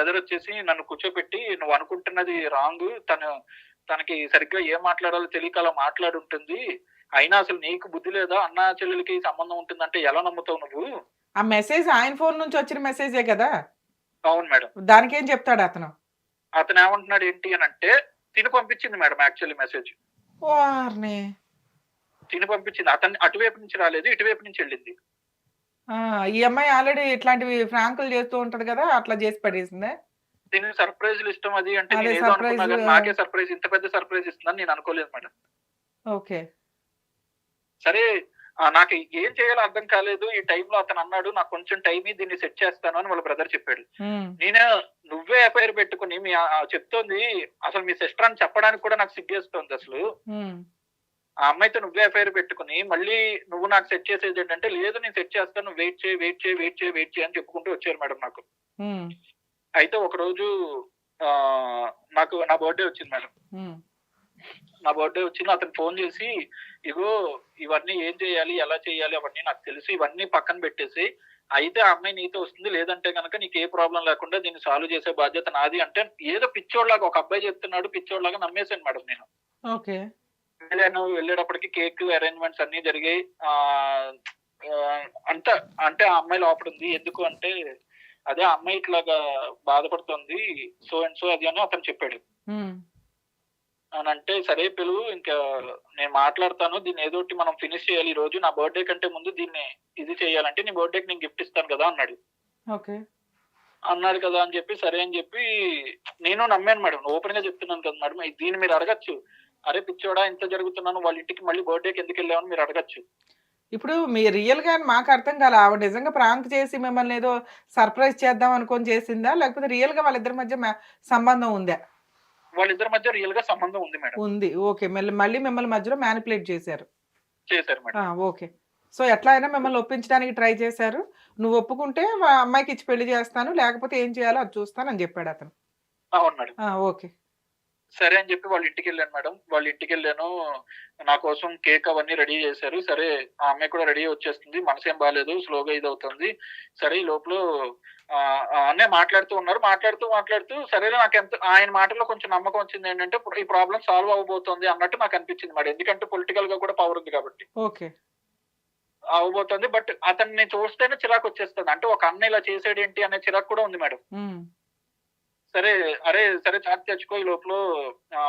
Brother వచ్చేసి నన్ను కూర్చోపెట్టి నువ్వు అనుకుంటున్నది రాంగ్ తను తనకి సరిగ్గా ఏం మాట్లాడాలో తెలియక అలా మాట్లాడుంటుంది. అయినా అసలు నీకు బుద్ధి లేదా? అన్న చెల్లెలకి సంబంధం ఉంటుందంటే ఎలా నమ్ముతావు నువ్వు? ఆ మెసేజ్ ఆయన ఫోన్ నుంచి వచ్చిన మెసేజే కదా? అవును మేడం. దానికి ఏం చెప్తాడు అతను? అతను ఏమంటున్నాడు ఏంటి అని అంటే తిని పంపించింది మేడం యాక్చువల్లీ మెసేజ్ తిని పంపించింది. అతన్ని అటువైపు నుంచి రాలేదు ఇటువైపు నుంచి వెళ్ళింది. ఆ, ఈ అమ్మాయి ఆల్రెడీ ఇట్లాంటివి ఫ్రాంకులు చేస్తూ ఉంటది కదా అట్లా చేసి పడేసిందే? దీనికి సర్ప్రైజ్లు ఇష్టం అది అంటే అదే నాకే సర్ప్రైజ్ ఇంత పెద్ద సర్ప్రైజ్ ఇస్తుందని నేను అనుకోలేదు మేడం. ఓకే. సరే నాకు ఏం చేయాలో అర్థం కాలేదు. ఈ టైంలో అతను అన్నాడు నాకు కొంచెం టైం ఇయ్యి, దీన్ని సెట్ చేస్తాను అని వాళ్ళ బ్రదర్ చెప్పాడు. నేను నువ్వే ఎఫ్ఐఆర్ పెట్టుకుని మీ ఆ- ఆ చెప్తోంది. అసలు మీ సిస్టర్ అని చెప్పడానికి కూడా నాకు సిగ్గేస్తుంది అసలు. ఆ అమ్మాయితో నువ్వే ఎఫ్ఐఆర్ పెట్టుకుని మళ్ళీ నువ్వు నాకు సెట్ చేసేది ఏంటంటే లేదు నేను సెట్ చేస్తాను వెయిట్ చేయి వెయిట్ చేయి వెయిట్ చేయి వెయిట్ చేయి అని చెప్పుకుంటూ వచ్చారు మేడం నాకు. అయితే ఒక రోజు ఆ, నాకు నా బర్త్డే వచ్చింది మేడం. నా బర్త్డే వచ్చింది అతను ఫోన్ చేసి ఇగో ఇవన్నీ ఏం చేయాలి ఎలా చేయాలి అవన్నీ నాకు తెలుసు ఇవన్నీ పక్కన పెట్టేసి అయితే ఆ అమ్మాయి నీతో వస్తుంది లేదంటే కనుక నీకు ఏ ప్రాబ్లం లేకుండా దీన్ని సాల్వ్ చేసే బాధ్యత నాది అంటే ఏదో పిచ్చోడ్లాగా ఒక అబ్బాయి చెప్తున్నాడు పిచ్చోడ్లాగా నమ్మేశాను మేడం నేను. ఓకే. వెళ్ళాను వెళ్ళేటప్పటికి కేక్ అరేంజ్మెంట్స్ అన్ని జరిగాయి. ఆ అంత అంటే ఆ అమ్మాయి లోపల ఉంది. ఎందుకు అంటే అదే ఆ అమ్మాయి ఇట్లాగా బాధపడుతుంది. సో అండ్ సో అది అని అతను చెప్పాడు. అని అంటే సరే పిలువు ఇంకా నేను మాట్లాడతాను. దీన్ని ఏదో ఒకటి మనం ఫినిష్ చేయాలి ఈ రోజు. నా బర్త్డే కంటే ముందు దీన్ని ఇది చేయాలంటే నీ బర్త్డేకి నేను గిఫ్ట్ ఇస్తాను కదా అన్నాడు. ఓకే. అన్నాడు కదా అని చెప్పి సరే అని చెప్పి నేను నమ్మాను మేడం. ఓపెన్గా చెప్తున్నాను కదా మేడం. దీన్ని మీరు అడగచ్చు. అరే పిచ్చోడా ఇంత జరుగుతున్నాను వాళ్ళ ఇంటికి మళ్ళీ బర్త్డేకి ఎందుకు వెళ్ళామని మీరు అడగచ్చు. ఇప్పుడు మీ రియల్గా మాకు అర్థం కాలే ఆవిడ నిజంగా ప్రాంక్ చేసి మిమ్మల్ని ఏదో సర్ప్రైజ్ చేద్దాం అనుకొని చేసిందా? లేకపోతే రియల్గా వాళ్ళిద్దరి మధ్య మా- సంబంధం ఉందా? వాళ్ళిద్దరి మధ్య రియల్గా సంబంధం ఉంది మేడం. ఉంది ఓకే. మళ్ళీ మళ్ళీ మిమ్మల్ని మధ్యలో మ్యానిపులేట్ చేశారు. చేశారు మేడం. ఆ, ఓకే. సో ఎట్లా అయినా మిమ్మల్ని ఒప్పించడానికి ట్రై చేశారు. నువ్వు ఒప్పుకుంటే వా- అమ్మాయికి ఇచ్చి పెళ్ళి చేస్తాను లేకపోతే ఏం చేయాలో అది చూస్తాను అని చెప్పాడు అతను. అవును మేడం. ఆ, ఓకే. సరే అని చెప్పి వాళ్ళ ఇంటికి వెళ్ళాను మేడం. వాళ్ళ ఇంటికి వెళ్ళాను. నా కోసం కేక్ అవన్నీ రెడీ చేశారు. సరే ఆ అమ్మాయి కూడా రెడీ వచ్చేస్తుంది. మనసు ఏం బాగాలేదు స్లోగా ఇది అవుతుంది. సరే ఈ లోపల అన్నయ్య మాట్లాడుతూ ఉన్నారు. మాట్లాడుతూ మాట్లాడుతూ సరే నాకు ఎంత ఆయన మాటల్లో కొంచెం నమ్మకం వచ్చింది ఏంటంటే ఈ ప్రాబ్లం సాల్వ్ అవబోతోంది అన్నట్టు నాకు అనిపించింది మేడం. ఎందుకంటే పొలిటికల్గా కూడా పవర్ ఉంది కాబట్టి. ఓకే. అవబోతోంది బట్ అతన్ని చూస్తేనే చిరాకు వచ్చేస్తుంది. అంటే ఒక అన్న ఇలా చేసాడు ఏంటి అనే చిరాకు కూడా ఉంది మేడం. సరే అరే సరే చాక్ తెచ్చుకో ఈ లోపల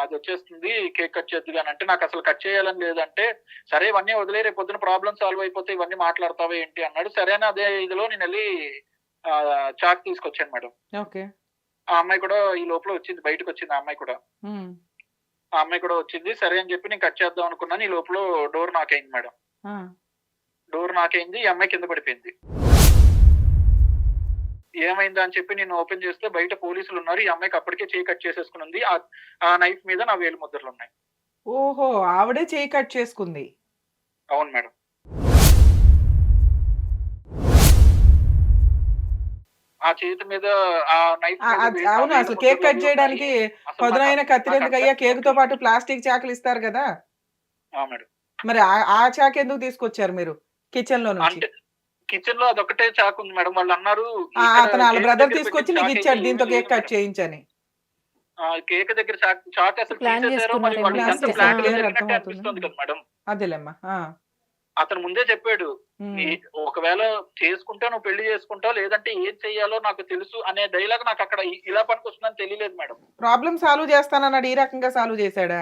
అది వచ్చేస్తుంది కేక్ కట్ చేద్దు అని. అంటే నాకు అసలు కట్ చేయాలని లేదంటే సరే ఇవన్నీ వదిలే రేపు పొద్దున ప్రాబ్లం సాల్వ్ అయిపోతే ఇవన్నీ మాట్లాడతావా ఏంటి అన్నాడు. సరే అని అదే ఇదిలో నేను వెళ్ళి చాక్ తీసుకొచ్చాను మేడం. ఓకే. ఆ అమ్మాయి కూడా ఈ లోపల వచ్చింది బయటకు వచ్చింది ఆ అమ్మాయి కూడా. ఆ అమ్మాయి కూడా వచ్చింది సరే అని చెప్పి నేను కట్ చేద్దాం అనుకున్నాను ఈ లోపల డోర్ నాకైంది మేడం. డోర్ నాకైంది ఈ అమ్మాయి కింద పడిపోయింది. ఏమైందా అని చెప్పి నేను ఓపెన్ చేస్తే బయట పోలీసులు ఉన్నారు. ఈ అమ్మాయికి అప్పటికే చేయి కట్ చేసేసుకుని ఉంది ఆ- నైఫ్ మీద నా వేలు ముద్రలు ఉన్నాయి. ఓహో ఆవిడే చేయి కట్ చేసుకుంది. అవును మేడం. ఆ చేతి మీద ఆ నైఫ్ అవును అసలు కేక్ కట్ చేయడానికి పదునైన కత్తిరి ఎందుకు అయ్యా కేక్తో పాటు ప్లాస్టిక్ చాకులు ఇస్తారు కదా? మరి ఆ- చాకు ఎందుకు తీసుకొచ్చారు మీరు? కిచెన్లో నుంచి కిచెన్లో అదొకటే చాకు ఉంది మేడం. వాళ్ళు అన్నారు అతను వాళ్ళ బ్రదర్ తీసుకొచ్చి నీకు ఇచ్చాడు దీంతో కేక్ కట్. చేయించని. ఆ, కేక్ దగ్గర చాకు చాకు అసలు ప్లాన్ మరి వాళ్ళు ఎంత. అనిపిస్తుంది కదా మేడం. అదేలేమ్మా ఆ, అతను ముందే చెప్పాడు ఒకవేళ చేసుకుంటా నువ్వు పెళ్ళి చేసుకుంటావు లేదంటే ఏం చెయ్యాలో నాకు తెలుసు అనే డైలాగ్ నాకు అక్కడ ఇలా పనికొస్తుందని తెలియలేదు మేడం. ప్రాబ్లం సాల్వ్ చేస్తానన్నాడు ఈ రకంగా సాల్వ్ చేశాడా?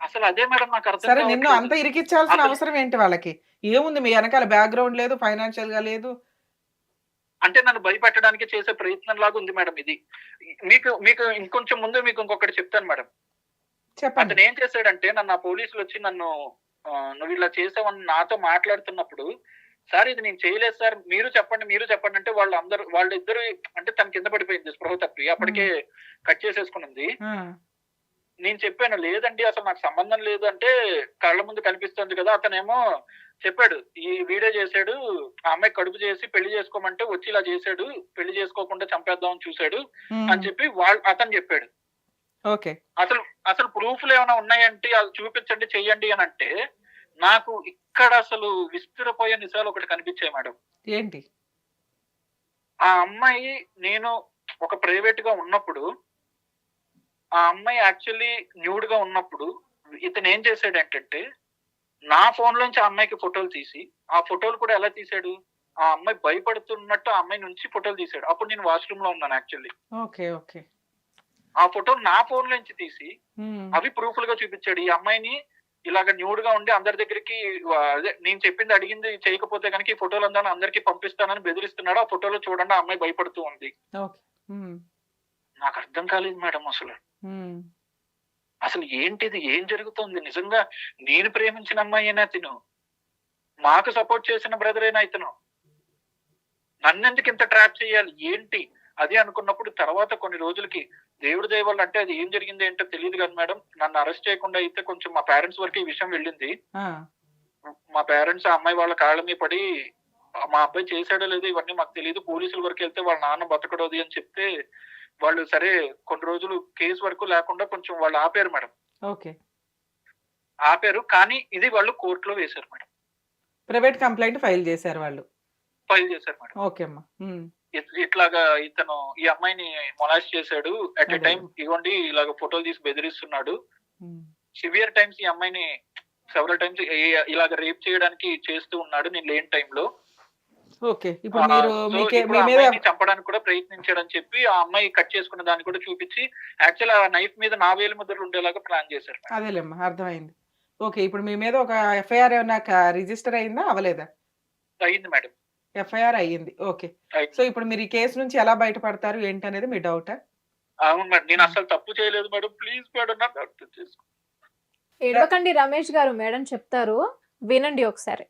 అసలు అదే మేడం నాకు అర్థం సరే నిన్ను. అంత ఇరికిచ్చాల్సిన అవసరం ఏంటి వాళ్ళకి? ఏముంది? మీ వెనకాల బ్యాక్గ్రౌండ్ లేదు ఫైనాన్షియల్గా లేదు. అంటే నన్ను భయపెట్టడానికి చేసే ప్రయత్నం లాగా ఉంది మేడం ఇది. మీకు మీకు ఇంకొంచెం ముందు మీకు ఇంకొకటి చెప్తాను మేడం. చెప్పండి. అతను ఏం చేశాడంటే నన్ను ఆ పోలీసులు వచ్చి నన్ను నువ్వు ఇలా చేసావని నాతో మాట్లాడుతున్నప్పుడు సార్ ఇది నేను చేయలేదు సార్. మీరు చెప్పండి మీరు చెప్పండి అంటే వాళ్ళు అందరు వాళ్ళిద్దరు అంటే తన కింద పడిపోయింది స్పృహ తప్పి. అప్పటికే కట్ చేసేసుకునింది. నేను చెప్పాను లేదండి అసలు నాకు సంబంధం లేదు అంటే కళ్ళ ముందు కనిపిస్తుంది కదా అతనేమో చెప్పాడు ఈ వీడియో చేశాడు ఆ అమ్మాయి కడుపు చేసి పెళ్ళి చేసుకోమంటే వచ్చి ఇలా చేశాడు పెళ్ళి చేసుకోకుండా చంపేద్దామని చూశాడు అని చెప్పి వాళ్ళు అతను చెప్పాడు. ఓకే. అసలు అసలు ప్రూఫ్లు ఏమైనా ఉన్నాయంటే అది చూపించండి చెయ్యండి అని అంటే నాకు ఇక్కడ అసలు విస్తురపోయే నిజాలు ఒకటి కనిపించాయి మేడం. ఏంటి? ఆ అమ్మాయి నేను ఒక ప్రైవేట్గా ఉన్నప్పుడు ఆ అమ్మాయి యాక్చువల్లీ న్యూడ్గా ఉన్నప్పుడు ఇతను ఏం చేశాడు ఏంటంటే నా ఫోన్ లోంచి ఆ అమ్మాయికి ఫోటోలు తీసి ఆ ఫోటోలు కూడా ఎలా తీశాడు? ఆ అమ్మాయి భయపడుతున్నట్టు ఆ అమ్మాయి నుంచి ఫోటోలు తీశాడు. అప్పుడు నేను వాష్రూమ్లో ఉన్నాను యాక్చువల్లీ ఓకే ఓకే. ఆ ఫోటోలు నా ఫోన్ నుంచి తీసి అవి ప్రూఫ్లుగా చూపించాడు. ఈ అమ్మాయిని ఇలాగ న్యూడ్గా ఉండి అందరి దగ్గరికి అదే నేను చెప్పింది అడిగింది చేయకపోతే కనుక ఈ ఫోటోలు అందరూ అందరికి పంపిస్తానని బెదిరిస్తున్నాడు. ఆ ఫోటోలో చూడండి ఆ అమ్మాయి భయపడుతూ ఉంది. నాకు అర్థం కాలేదు మేడం అసలు. అసలు ఏంటిది? ఏం జరుగుతుంది? నిజంగా నేను ప్రేమించిన అమ్మాయి అయినా తిను మాకు సపోర్ట్ చేసిన బ్రదర్ అయినా ఇతను? నన్నెందుకు ఇంత ట్రాప్ చేయాలి? ఏంటి? అది అనుకున్నప్పుడు తర్వాత కొన్ని రోజులకి దేవుడి దయ వల్ల అంటే అది ఏం జరిగింది ఏంటో తెలియదు కదా మేడం. నన్ను అరెస్ట్ చేయకుండా అయితే కొంచెం మా పేరెంట్స్ వరకు ఈ విషయం వెళ్ళింది. మా పేరెంట్స్ ఆ అమ్మాయి వాళ్ళ కాళ్ళ మీద పడి మా అబ్బాయి చేశాడో లేదో ఇవన్నీ మాకు తెలియదు పోలీసుల వరకు వెళ్తే వాళ్ళ నాన్న బతకడోది అని చెప్తే వాళ్ళు సరే కొన్ని రోజులు కేసు వరకు లేకుండా కొంచెం వాళ్ళు ఆపారు మేడం. ఓకే. ఆపారు కానీ ఇది వాళ్ళు కోర్టులో వేశారు మేడం. ప్రైవేట్ కంప్లైంట్ ఫైల్ చేశారు వాళ్ళు. ఫైల్ చేశారు మేడం. ఓకే అమ్మా. ఇట్లాగా ఇతను ఈ అమ్మాయిని మొలాస్ట్ చేశాడు. At a. టైం ఇవ్వండి ఇలాగ ఫోటోలు తీసి బెదిరిస్తున్నాడు. సివియర్ టైమ్స్ ఈ అమ్మాయిని సెవెరల్ టైమ్స్ ఇలాగ రేప్ చేయడానికి చేస్తూ ఉన్నాడు. నేను లేని టైంలో ఓకే. ఇప్పుడు మీరు మీకే మీ మీద చంపడానికి కూడా ప్రయత్నించాడని చెప్పి ఆ అమ్మాయి కట్ చేసుకున్న దాన్ని కూడా చూపించి యాక్చువల్ ఆ నైఫ్ మీద నా వేలు ముద్రలు ఉండేలాగా ప్లాన్ చేశారు అదేలేమ్మా అర్థమైంది. ఓకే ఇప్పుడు మీ మీద ఒక ఎఫ్ఐఆర్ ఏమైనా రిజిస్టర్ అయిందా? అవలేదా అయింది మేడం. ఎఫ్ఐఆర్ అయ్యింది. ఓకే. సో ఇప్పుడు మీరు ఈ కేసు నుంచి ఎలా బయటపడతారు? ఏంటి అనేది మీ డౌట్? అవును మేడం నేను అసలు తప్పు చేయలేదు మేడం. ప్లీజ్ మేడం నాకు అర్థం చేసుకో. ఏడవకండి రమేష్ గారు మేడం చెప్తారు. వినండి ఒకసారి.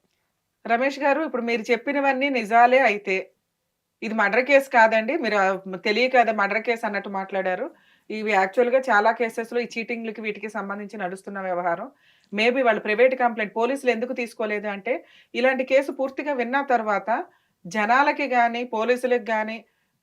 రమేష్ గారు ఇప్పుడు మీరు చెప్పినవన్నీ నిజాలే అయితే. ఇది మర్డర్ కేసు కాదండి. మీరు తెలియక కదా మర్డర్ కేసు అన్నట్టు మాట్లాడారు. ఇవి యాక్చువల్గా చాలా కేసెస్లో ఈ చీటింగ్లకి వీటికి సంబంధించి నడుస్తున్న వ్యవహారం. మేబీ వాళ్ళు ప్రైవేట్ కంప్లైంట్ పోలీసులు ఎందుకు తీసుకోలేదు అంటే ఇలాంటి కేసు పూర్తిగా విన్న తర్వాత జనాలకి కానీ పోలీసులకు కానీ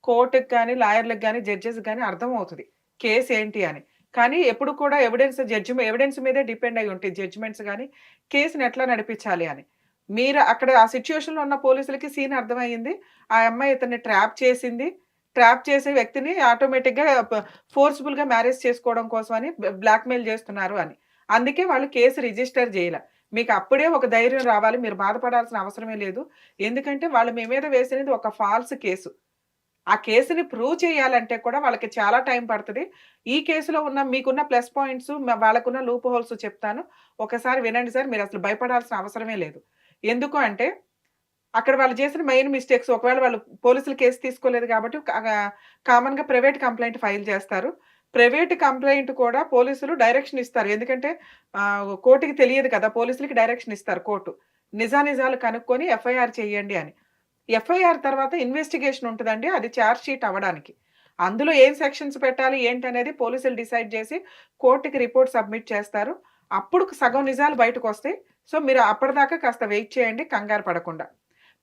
కోర్టుకి కానీ లాయర్లకు కానీ జడ్జెస్ కానీ అర్థమవుతుంది కేసు ఏంటి అని. కానీ ఎప్పుడు కూడా ఎవిడెన్స్ జడ్జి ఎవిడెన్స్ మీదే డిపెండ్ అయి ఉంటుంది. జడ్జిమెంట్స్ కానీ కేసుని ఎట్లా నడిపించాలి అని. మీరు అక్కడ ఆ సిచ్యువేషన్లో ఉన్న పోలీసులకి సీన్ అర్థమైంది ఆ అమ్మాయి ఇతన్ని ట్రాప్ చేసింది. ట్రాప్ చేసే వ్యక్తిని ఆటోమేటిక్గా ఫోర్స్ఫుల్గా మ్యారేజ్ చేసుకోవడం కోసం అని బ్లాక్మెయిల్ చేస్తున్నారు అని. అందుకే వాళ్ళు కేసు రిజిస్టర్ చేయలే. మీకు అప్పుడే ఒక ధైర్యం రావాలి. మీరు బాధపడాల్సిన అవసరమే లేదు. ఎందుకంటే వాళ్ళు మీ మీద వేసినది ఒక ఫాల్స్ కేసు. ఆ కేసుని ప్రూవ్ చేయాలంటే కూడా వాళ్ళకి చాలా టైం పడుతుంది. ఈ కేసులో ఉన్న మీకున్న ప్లస్ పాయింట్స్ వాళ్ళకున్న లూప్ హోల్స్ చెప్తాను. ఒకసారి వినండి సార్ మీరు అసలు భయపడాల్సిన అవసరమే లేదు. ఎందుకు అంటే అక్కడ వాళ్ళు చేసిన మెయిన్ మిస్టేక్స్ ఒకవేళ వాళ్ళు పోలీసులు కేసు తీసుకోలేదు కాబట్టి కామన్గా ప్రైవేట్ కంప్లైంట్ ఫైల్ చేస్తారు. ప్రైవేట్ కంప్లైంట్ కూడా పోలీసులు డైరెక్షన్ ఇస్తారు. ఎందుకంటే కోర్టుకి తెలియదు కదా పోలీసులకి డైరెక్షన్ ఇస్తారు కోర్టు. నిజానిజాలు కనుక్కొని ఎఫ్ఐఆర్ చేయండి అని. ఎఫ్ఐఆర్ తర్వాత ఇన్వెస్టిగేషన్ ఉంటుందండి అది ఛార్జ్ షీట్ అవ్వడానికి. అందులో ఏం సెక్షన్స్ పెట్టాలి ఏంటి అనేది పోలీసులు డిసైడ్ చేసి కోర్టుకి రిపోర్ట్ సబ్మిట్ చేస్తారు. అప్పుడు సగం నిజాలు బయటకు వస్తాయి సో మీరు అప్పటిదాకా కాస్త వెయిట్ చేయండి కంగారు పడకుండా.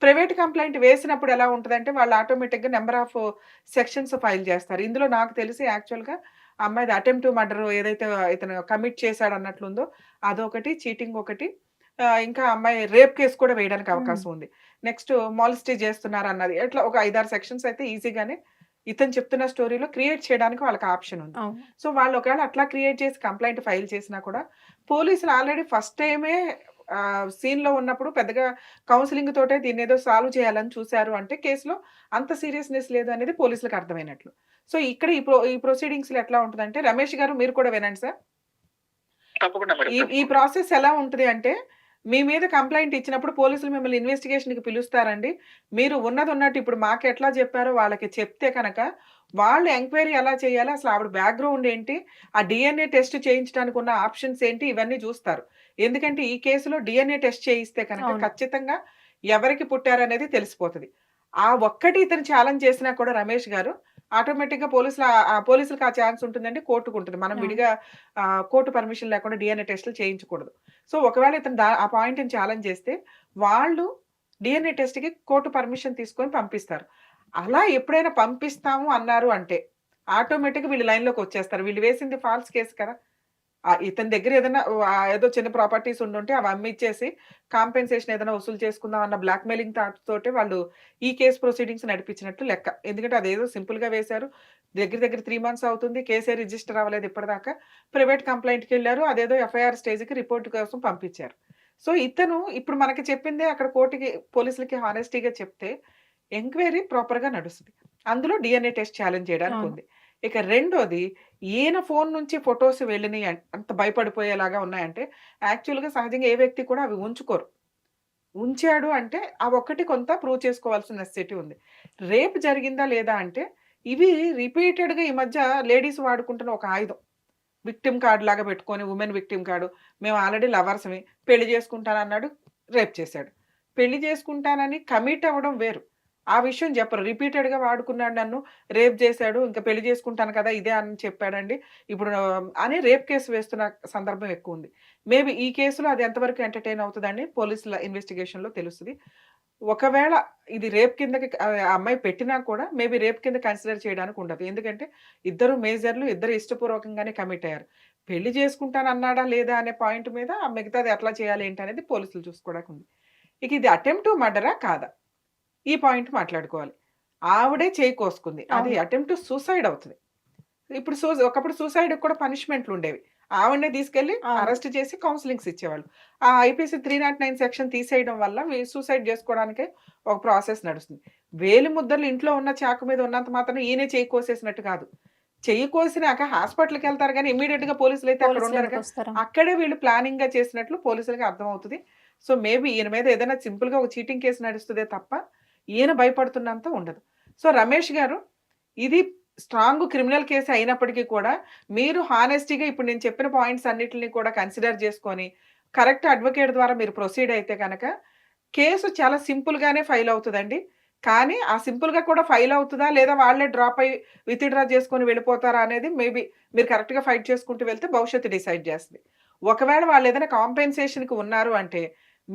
ప్రైవేట్ కంప్లైంట్ వేసినప్పుడు ఎలా ఉంటుందంటే వాళ్ళు ఆటోమేటిక్గా నెంబర్ ఆఫ్ సెక్షన్స్ ఫైల్ చేస్తారు. ఇందులో నాకు తెలిసి యాక్చువల్గా అమ్మాయిది అటెంప్ట్ మర్డర్ ఏదైతే ఇతను కమిట్ చేశాడు అన్నట్లుందో అదొకటి చీటింగ్ ఒకటి. ఇంకా అమ్మాయి రేప్ కేసు కూడా వేయడానికి అవకాశం ఉంది. నెక్స్ట్ మాలిస్టీ చేస్తున్నారు అన్నది. ఇట్లా ఒక ఐదారు సెక్షన్స్ అయితే ఈజీగానే ఇతను చెప్తున్న స్టోరీలో క్రియేట్ చేయడానికి వాళ్ళకి ఆప్షన్ ఉంది. సో వాళ్ళు ఒకవేళ అట్లా క్రియేట్ చేసి కంప్లైంట్ ఫైల్ చేసినా కూడా పోలీసులు ఆల్రెడీ ఫస్ట్ టైమే సీన్లో ఉన్నప్పుడు పెద్దగా కౌన్సిలింగ్ తోటే దీన్ని ఏదో సాల్వ్ చేయాలని చూశారు అంటే కేసులో అంత సీరియస్నెస్ లేదు అనేది పోలీసులకు అర్థమైనట్లు. సో ఇక్కడ ఈ ప్రో ఈ ప్రొసీడింగ్స్లో ఎట్లా ఉంటుందంటే రమేష్ గారు మీరు కూడా వినండి సార్. ఈ ఈ. ప్రాసెస్ ఎలా ఉంటుంది అంటే మీ మీద కంప్లైంట్ ఇచ్చినప్పుడు పోలీసులు మిమ్మల్ని ఇన్వెస్టిగేషన్కి పిలుస్తారండి. మీరు ఉన్నది ఉన్నట్టు ఇప్పుడు మాకు ఎట్లా చెప్పారో వాళ్ళకి చెప్తే కనుక వాళ్ళు ఎంక్వైరీ ఎలా చేయాలి అసలు ఆవిడ బ్యాక్గ్రౌండ్ ఏంటి ఆ డిఎన్ఏ టెస్ట్ చేయించడానికి ఉన్న ఆప్షన్స్ ఏంటి ఇవన్నీ చూస్తారు. ఎందుకంటే ఈ కేసులో డిఎన్ఏ టెస్ట్ చేయిస్తే కనుక. ఖచ్చితంగా ఎవరికి పుట్టారనేది తెలిసిపోతుంది. ఆ ఒక్కటి ఇతను ఛాలెంజ్ చేసినా కూడా రమేష్ గారు ఆటోమేటిక్గా పోలీసులు పోలీసులకు ఆ ఛాన్స్ ఉంటుందంటే కోర్టుకు ఉంటుంది. మనం. విడిగా ఆ, కోర్టు పర్మిషన్ లేకుండా డిఎన్ఏ టెస్టులు చేయించకూడదు. సో ఒకవేళ ఇతను ఆ పాయింట్ని ఛాలెంజ్ చేస్తే వాళ్ళు డిఎన్ఏ టెస్ట్కి కోర్టు పర్మిషన్ తీసుకొని పంపిస్తారు. అలా ఎప్పుడైనా పంపిస్తాము అన్నారు అంటే ఆటోమేటిక్గా వీళ్ళు లైన్లోకి వచ్చేస్తారు. వీళ్ళు వేసింది ఫాల్స్ కేసు కదా. ఇతని దగ్గర ఏదైనా ఏదో చిన్న ప్రాపర్టీస్ ఉండుంటే అవి అమ్మిచ్చేసి కాంపెన్సేషన్ ఏదైనా వసూలు చేసుకుందాం అన్న బ్లాక్ మెయిలింగ్ తోటి వాళ్ళు ఈ కేసు ప్రొసీడింగ్స్ నడిపించినట్టు లెక్క. ఎందుకంటే అదేదో సింపుల్గా వేశారు. దగ్గర దగ్గర త్రీ మంత్స్ అవుతుంది. కేసే రిజిస్టర్ అవ్వలేదు ఇప్పటిదాకా. ప్రైవేట్ కంప్లైంట్కి వెళ్ళారు అదేదో ఎఫ్ఐఆర్ స్టేజ్కి రిపోర్ట్ కోసం పంపించారు. సో ఇతను ఇప్పుడు మనకి చెప్పిందే అక్కడ కోర్టుకి పోలీసులకి హానెస్టీగా చెప్తే ఎంక్వైరీ ప్రాపర్గా నడుస్తుంది. అందులో డిఎన్ఏ టెస్ట్ ఛాలెంజ్ చేయడానికి. ఉంది ఇక రెండోది ఈయన ఫోన్ నుంచి ఫొటోస్ వెళ్ళినాయి అంత భయపడిపోయేలాగా ఉన్నాయంటే యాక్చువల్గా సహజంగా ఏ వ్యక్తి కూడా అవి ఉంచుకోరు. ఉంచాడు అంటే ఆ ఒక్కటి కొంత ప్రూవ్ చేసుకోవాల్సిన నెసెసిటీ ఉంది. రేప్ జరిగిందా లేదా అంటే ఇవి రిపీటెడ్గా ఈ మధ్య లేడీస్ వాడుకుంటున్న ఒక ఆయుధం. విక్టిమ్ కార్డు లాగా పెట్టుకొని ఉమెన్ విక్టిమ్ కార్డు మేము ఆల్రెడీ లవర్స్మి పెళ్ళి చేసుకుంటానన్నాడు రేప్ చేశాడు. పెళ్ళి చేసుకుంటానని కమిట్ అవ్వడం వేరు. ఆ విషయం చెప్పరు. రిపీటెడ్గా వాడుకున్నాడు నన్ను రేప్ చేశాడు ఇంకా పెళ్ళి చేసుకుంటాను కదా ఇదే అని చెప్పాడండి. ఇప్పుడు అని రేప్ కేసు వేస్తున్న సందర్భం ఎక్కువ ఉంది. మేబీ ఈ కేసులో అది ఎంతవరకు ఎంటర్టైన్ అవుతుందని పోలీసుల ఇన్వెస్టిగేషన్లో తెలుస్తుంది. ఒకవేళ ఇది రేప్ కిందకి అమ్మాయి పెట్టినా కూడా మేబీ రేప్ కింద కన్సిడర్ చేయడానికి ఉండదు. ఎందుకంటే ఇద్దరు మేజర్లు ఇద్దరు ఇష్టపూర్వకంగానే కమిట్ అయ్యారు. పెళ్ళి చేసుకుంటాను అన్నాడా లేదా అనే పాయింట్ మీద ఆ మిగతాది ఎట్లా చేయాలి ఏంటి అనేది పోలీసులు చూసుకోవడానికి ఉంది. ఇక ఇది అటెంప్ట్ మర్డరా కాదా? ఈ పాయింట్ మాట్లాడుకోవాలి. ఆవిడే చేయి కోసుకుంది. అది. అటెంప్ట్ సూసైడ్ అవుతుంది. ఇప్పుడు సూ ఒకప్పుడు సూసైడ్ కూడా పనిష్మెంట్లు ఉండేవి. ఆవిడనే తీసుకెళ్ళి. అరెస్ట్ చేసి కౌన్సిలింగ్స్ ఇచ్చేవాళ్ళు. ఆ IPC three naught nine section తీసేయడం వల్ల సూసైడ్ చేసుకోవడానికే ఒక ప్రాసెస్ నడుస్తుంది. వేలి ముద్దలు ఇంట్లో ఉన్న చాకు మీద ఉన్నంత మాత్రం ఈయనే చేయి కోసేసినట్టు కాదు. చెయ్యి కోసినాక హాస్పిటల్కి వెళ్తారు కానీ ఇమీడియట్గా పోలీసులు అయితే అక్కడ ఉండరు అక్కడే వీళ్ళు ప్లానింగ్గా చేసినట్లు పోలీసులకి అర్థమవుతుంది. సో మేబీ ఈయన మీద ఏదైనా సింపుల్గా ఒక చీటింగ్ కేసు నడుస్తుందే తప్ప ఈయన భయపడుతున్నంత ఉండదు. సో రమేష్ గారు ఇది స్ట్రాంగ్ క్రిమినల్ కేసు అయినప్పటికీ కూడా మీరు హానెస్టీగా ఇప్పుడు నేను చెప్పిన పాయింట్స్ అన్నిటిని కూడా కన్సిడర్ చేసుకొని కరెక్ట్ అడ్వకేట్ ద్వారా మీరు ప్రొసీడ్ అయితే కనుక కేసు చాలా సింపుల్గానే ఫైల్ అవుతుందండి. కానీ ఆ సింపుల్గా కూడా ఫైల్ అవుతుందా? లేదా వాళ్ళే డ్రాప్ అయ్యి విత్డ్రా చేసుకొని వెళ్ళిపోతారా అనేది మేబీ మీరు కరెక్ట్గా ఫైట్ చేసుకుంటూ వెళ్తే భవిష్యత్తు డిసైడ్ చేస్తుంది. ఒకవేళ వాళ్ళు ఏదైనా కాంపెన్సేషన్కి ఉన్నారు అంటే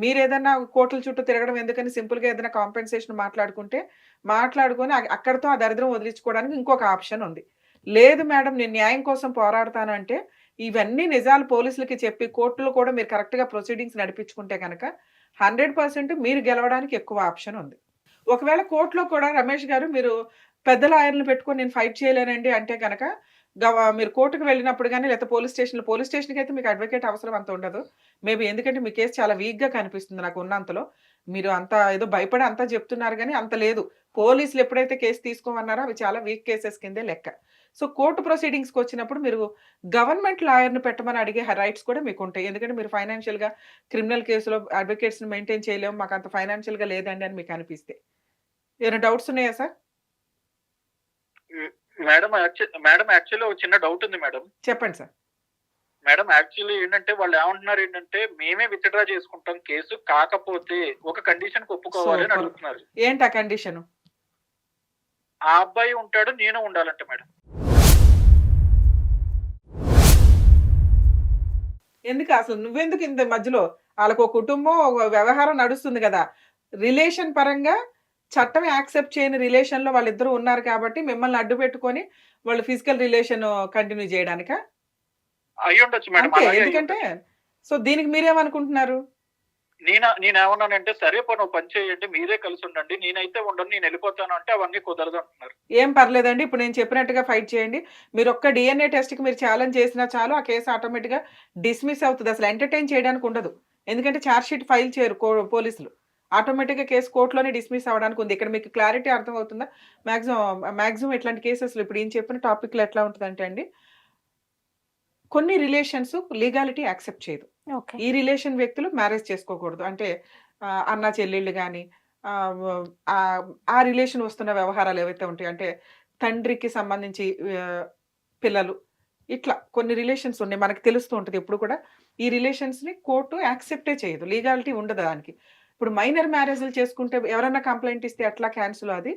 మీరు ఏదైనా కోర్టుల చుట్టూ తిరగడం ఎందుకని సింపుల్గా ఏదైనా కాంపెన్సేషన్ మాట్లాడుకుంటే మాట్లాడుకొని అక్కడితో ఆ దరిద్రం వదిలించుకోవడానికి ఇంకొక ఆప్షన్ ఉంది. లేదు మేడం నేను న్యాయం కోసం పోరాడతానంటే ఇవన్నీ నిజాలు పోలీసులకి చెప్పి కోర్టులో కూడా మీరు కరెక్ట్గా ప్రొసీడింగ్స్ నడిపించుకుంటే కనుక హండ్రెడ్ పర్సెంట్ మీరు గెలవడానికి ఎక్కువ ఆప్షన్ ఉంది. ఒకవేళ కోర్టులో కూడా రమేష్ గారు మీరు పెద్ద లాయర్లు పెట్టుకొని నేను ఫైట్ చేయలేనండి అంటే కనుక మీరు కోర్టుకు వెళ్ళినప్పుడు కానీ లేకపోతే పోలీస్ స్టేషన్లో పోలీస్ స్టేషన్కి అయితే మీకు అడ్వకేట్ అవసరం అంత ఉండదు. మేబీ ఎందుకంటే మీ కేసు చాలా వీక్గా కనిపిస్తుంది నాకు ఉన్నంతలో. మీరు అంత ఏదో భయపడి అంతా చెప్తున్నారు కానీ అంత లేదు. పోలీసులు ఎప్పుడైతే కేసు తీసుకోమన్నారో అవి చాలా వీక్ కేసెస్ కిందే లెక్క. సో కోర్టు ప్రొసీడింగ్స్కి వచ్చినప్పుడు మీరు గవర్నమెంట్ లాయర్ని పెట్టమని అడిగే రైట్స్ కూడా మీకు ఉంటాయి. ఎందుకంటే మీరు ఫైనాన్షియల్గా క్రిమినల్ కేసులో అడ్వకేట్స్ని మెయింటైన్ చేయలేము. మాకు అంత ఫైనాన్షియల్గా లేదండి అని మీకు అనిపిస్తే. ఏమైనా డౌట్స్ ఉన్నాయా సార్ మేడం మేడం యాక్చువల్లీ ఒక చిన్న డౌట్ ఉంది మేడం. చెప్పండి సార్. మేడం యాక్చువల్లీ ఏంటంటే వాళ్ళు ఏమంటున్నారు ఏంటంటే మేమే విత్డ్రా చేసుకుంటాం కేసు కాకపోతే ఒక కండిషన్ ఒప్పుకోవాలి అని Super. అడుగుతున్నారు. ఏంటి ఆ కండిషన్ ఆ అబ్బాయి ఉంటాడు నేను ఉండాలంట మేడం. ఎందుకు అసలు నువ్వెందుకు ఇంత మధ్యలో? వాళ్ళకు ఒక కుటుంబం ఒక వ్యవహారం నడుస్తుంది కదా. రిలేషన్ పరంగా చట్టం యాక్సెప్ట్ చేయని రిలేషన్లో వాళ్ళిద్దరూ ఉన్నారు కాబట్టి మిమ్మల్ని అడ్డు పెట్టుకొని వాళ్ళు ఫిజికల్ రిలేషన్ కంటిన్యూ చేయడానిక? అయ్యి ఉండొచ్చు మేడం అంతే ఎందుకంటే సో దీనికి మీరేమనుకుంటున్నారు? నేను నేనేమన్నానంటే సరే పని పని చేయండి మీరే కలిసి ఉండండి నేనైతే ఉండను నేను వెళ్ళిపోతాను అంటే అవన్నీ కుదరదు అంటున్నారు. ఏం పర్లేదండి ఇప్పుడు నేను చెప్పినట్టుగా ఫైట్ చేయండి. మీరు ఒక్క డిఎన్ఏ టెస్ట్కి మీరు ఛాలెంజ్ చేసినా చాలు ఆ కేసు ఆటోమేటిక్గా డిస్మిస్ అవుతుంది. అసలు ఎంటర్టైన్ చేయడానికి ఉండదు. ఎందుకంటే ఛార్జ్ షీట్ ఫైల్ చేయరు కో- పోలీసులు. ఆటోమేటిక్గా కేసు కోర్టులోనే డిస్మిస్ అవ్వడానికి ఉంది. ఇక్కడ మీకు క్లారిటీ అర్థమవుతుందా? మ్యాక్సిమం మ్యాక్సిమం ఇట్లాంటి కేసెస్లో ఇప్పుడు ఏం చెప్పిన టాపిక్లో ఎట్లా ఉంటుందంటే అండి కొన్ని రిలేషన్స్ లీగాలిటీ యాక్సెప్ట్ చేయదు. ఓకే. ఈ రిలేషన్ వ్యక్తులు మ్యారేజ్ చేసుకోకూడదు. అంటే అన్న చెల్లెళ్ళు కానీ ఆ రిలేషన్ వస్తున్న వ్యవహారాలు ఏవైతే ఉంటాయి అంటే తండ్రికి సంబంధించి పిల్లలు ఇట్లా కొన్ని రిలేషన్స్ ఉన్నాయి. మనకు తెలుస్తూ ఉంటుంది ఎప్పుడు కూడా. ఈ రిలేషన్స్ని కోర్టు యాక్సెప్టే చేయదు. లీగాలిటీ ఉండదు దానికి. ఇప్పుడు మైనర్ మ్యారేజ్లు చేసుకుంటే ఎవరైనా కంప్లైంట్ ఇస్తే ఎట్లా క్యాన్సిల్ అది?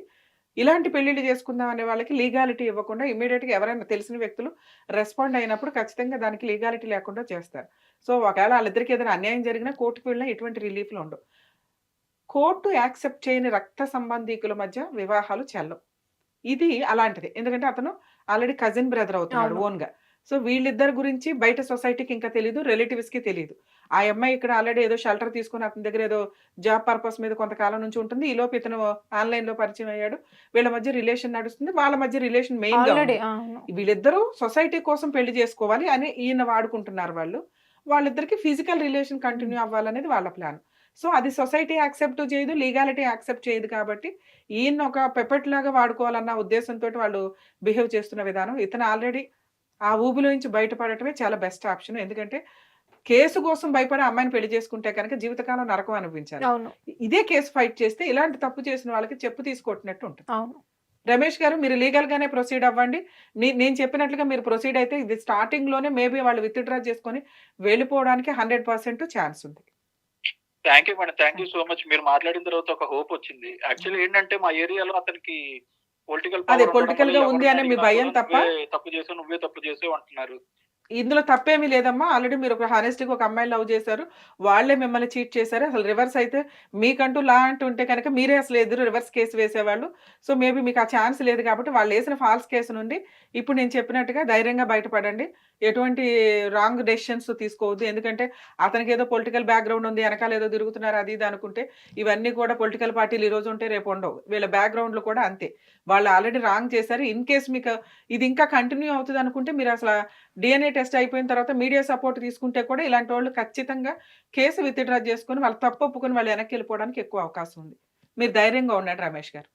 ఇలాంటి పెళ్ళిళ్ళు చేసుకుందాం అనే వాళ్ళకి లీగాలిటీ ఇవ్వకుండా ఇమీడియట్గా ఎవరైనా తెలిసిన వ్యక్తులు రెస్పాండ్ అయినప్పుడు ఖచ్చితంగా దానికి లీగాలిటీ లేకుండా చేస్తారు. సో ఒకవేళ వాళ్ళిద్దరికి ఏదైనా అన్యాయం జరిగినా కోర్టుకు వెళ్ళినా ఎటువంటి రిలీఫ్లు ఉండవు. కోర్టు యాక్సెప్ట్ చేయని రక్త సంబంధీకుల మధ్య వివాహాలు చెల్లవు. ఇది అలాంటిది. ఎందుకంటే అతను ఆల్రెడీ కజిన్ బ్రదర్ అవుతున్నాడు. ఓన్గా. సో వీళ్ళిద్దరి గురించి బయట సొసైటీకి ఇంకా తెలియదు రిలేటివ్స్కి తెలియదు ఆ అమ్మాయి ఇక్కడ ఆల్రెడీ ఏదో షెల్టర్ తీసుకుని అతని దగ్గర ఏదో జాబ్ పర్పస్ మీద కొంతకాలం నుంచి ఉంటుంది. ఈ లోపు ఇతను ఆన్లైన్లో పరిచయం అయ్యాడు. వీళ్ళ మధ్య రిలేషన్ నడుస్తుంది. వాళ్ళ మధ్య రిలేషన్ మెయిన్ వీళ్ళిద్దరూ సొసైటీ కోసం పెళ్ళి చేసుకోవాలి అని ఈయన వాడుకుంటున్నారు వాళ్ళు. వాళ్ళిద్దరికి ఫిజికల్ రిలేషన్ కంటిన్యూ అవ్వాలనేది వాళ్ళ ప్లాన్. సో అది సొసైటీ యాక్సెప్ట్ చేయదు లీగాలిటీ యాక్సెప్ట్ చేయదు కాబట్టి ఈయన ఒక పెపెట్ లాగా వాడుకోవాలన్న ఉద్దేశంతో వాళ్ళు బిహేవ్ చేస్తున్న విధానం. ఇతను ఆల్రెడీ ఆ ఊబిలో నుంచి బయటపడటమే చాలా బెస్ట్ ఆప్షన్. ఎందుకంటే కేసు కోసం భయపడి అమ్మాయిని పెళ్ళి చేసుకుంటే కనుక జీవితకాలం నరకం అనిపించాలి అవును. ఇదే కేసు ఫైట్ చేస్తే ఇలాంటి తప్పు చేసిన వాళ్ళకి చెప్పు తీసుకొట్టినట్టు ఉంటుంది. అవును. రమేష్ గారు మీరు లీగల్ గానే ప్రొసీడ్ అవ్వండి. నేను చెప్పినట్లుగా మీరు ప్రొసీడ్ అయితే ఇది స్టార్టింగ్లోనే మేబీ వాళ్ళు విత్డ్రా చేసుకొని వెళ్ళిపోవడానికి హండ్రెడ్ పర్సెంట్ ఛాన్స్ ఉంది. Thank you madam thank you so much మీరు మాట్లాడిన తర్వాత ఒక హోప్ వచ్చింది. యాక్చువల్లీ ఏంటంటే మా ఏరియాలో అతనికి పొలిటికల్ అదే, political గా ఉంది అనే మీ భయం తప్ప? తప్పు చేసావు నువ్వే తప్పు చేసావు అంటున్నారు. ఇందులో తప్పేమీ లేదమ్మా. ఆల్రెడీ మీరు ఒక హానెస్ట్గా ఒక అమ్మాయిని లవ్ చేశారు. వాళ్ళే మిమ్మల్ని చీట్ చేశారు. అసలు రివర్స్ అయితే మీకంటూ లా అంటూ ఉంటే కనుక మీరే అసలు ఎదురు రివర్స్ కేసు వేసేవాళ్ళు. సో మేబీ మీకు ఆ ఛాన్స్ లేదు కాబట్టి వాళ్ళు వేసిన ఫాల్స్ కేసు నుండి ఇప్పుడు నేను చెప్పినట్టుగా ధైర్యంగా బయటపడండి. ఎటువంటి రాంగ్ డెసిషన్స్ తీసుకోవద్దు. ఎందుకంటే అతనికి ఏదో పొలిటికల్ బ్యాక్గ్రౌండ్ ఉంది వెనకాల ఏదో తిరుగుతున్నారు అది ఇది అనుకుంటే ఇవన్నీ కూడా పొలిటికల్ పార్టీలు ఈ రోజు ఉంటే రేపు ఉండవు. వీళ్ళ బ్యాక్గ్రౌండ్లు కూడా అంతే. వాళ్ళు ఆల్రెడీ రాంగ్ చేశారు. ఇన్ కేస్ మీకు ఇది ఇంకా కంటిన్యూ అవుతుంది అనుకుంటే మీరు అసలు డిఎన్ఏ టెస్ట్ అయిపోయిన తర్వాత మీడియా సపోర్ట్ తీసుకుంటే కూడా ఇలాంటి వాళ్ళు ఖచ్చితంగా కేసు విత్డ్రా చేసుకుని వాళ్ళు తప్పు ఒప్పుకొని వాళ్ళు వెనక్కి వెళ్ళిపోవడానికి ఎక్కువ అవకాశం ఉంది. మీరు ధైర్యంగా ఉండండి రమేష్ గారు.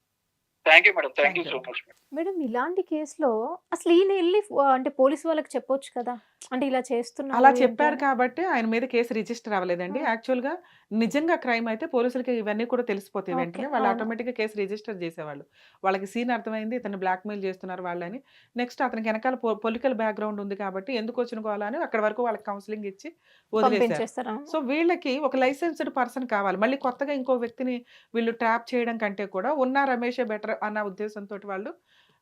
Thank you madam thank you Thank so you. Much madam madam ఇలాంటి కేసులో అసలు ఈయన వెళ్ళి అంటే పోలీసు వాళ్ళకి చెప్పొచ్చు కదా? అంటే ఇలా చేస్తున్నారు అలా చెప్పారు. కాబట్టి ఆయన మీద కేసు రిజిస్టర్ అవ్వలేదండి. యాక్చువల్గా నిజంగా క్రైమ్ అయితే పోలీసులకి ఇవన్నీ కూడా తెలిసిపోతాయి వెంటనే వాళ్ళు. ఆటోమేటిక్గా కేసు రిజిస్టర్ చేసేవాళ్ళు. వాళ్ళకి సీన్ అర్థమైంది ఇతను బ్లాక్మెయిల్ చేస్తున్నారు వాళ్ళని. నెక్స్ట్ అతనికి వెనకాల పొలిటికల్ బ్యాక్గ్రౌండ్ ఉంది కాబట్టి ఎందుకు వచ్చిన గోలా అక్కడ వరకు వాళ్ళకి కౌన్సిలింగ్ ఇచ్చి పంపించేస్తారా. సో వీళ్ళకి ఒక లైసెన్స్డ్ పర్సన్ కావాలి. మళ్ళీ కొత్తగా ఇంకో వ్యక్తిని వీళ్ళు ట్రాప్ చేయడం కంటే కూడా ఉన్న రమేషే బెటర్ అన్న ఉద్దేశంతో వాళ్ళు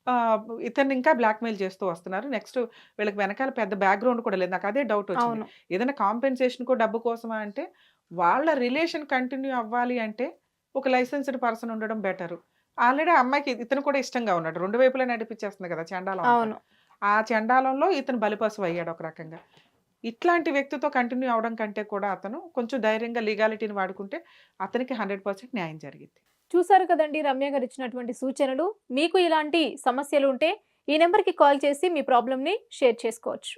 ఆ, ఇతన్ని ఇంకా బ్లాక్మెయిల్ చేస్తూ వస్తున్నారు. నెక్స్ట్ వీళ్ళకి వెనకాల పెద్ద బ్యాక్గ్రౌండ్ కూడా లేదు. నాకు అదే డౌట్ వచ్చింది. ఏదైనా కాంపెన్సేషన్ కో డబ్బు కోసమా అంటే వాళ్ళ రిలేషన్ కంటిన్యూ అవ్వాలి అంటే ఒక లైసెన్స్డ్ పర్సన్ ఉండడం బెటర్. ఆల్రెడీ అమ్మాయికి ఇతను కూడా ఇష్టంగా ఉన్నాడు. రెండు వైపులా నడిపించేస్తుంది కదా చండాలం ఆ చండాలంలో ఇతను బలిపశువు అయ్యాడు ఒక రకంగా. ఇట్లాంటి వ్యక్తితో కంటిన్యూ అవడం కంటే కూడా అతను కొంచెం ధైర్యంగా లీగాలిటీని వాడుకుంటే అతనికి హండ్రెడ్ పర్సెంట్ న్యాయం జరిగింది చూశారు కదండి రమ్య గారు ఇచ్చినటువంటి సూచనలు. మీకు ఇలాంటి సమస్యలు ఉంటే ఈ నెంబర్కి కాల్ చేసి మీ ప్రాబ్లమ్ని షేర్ చేసుకోవచ్చు.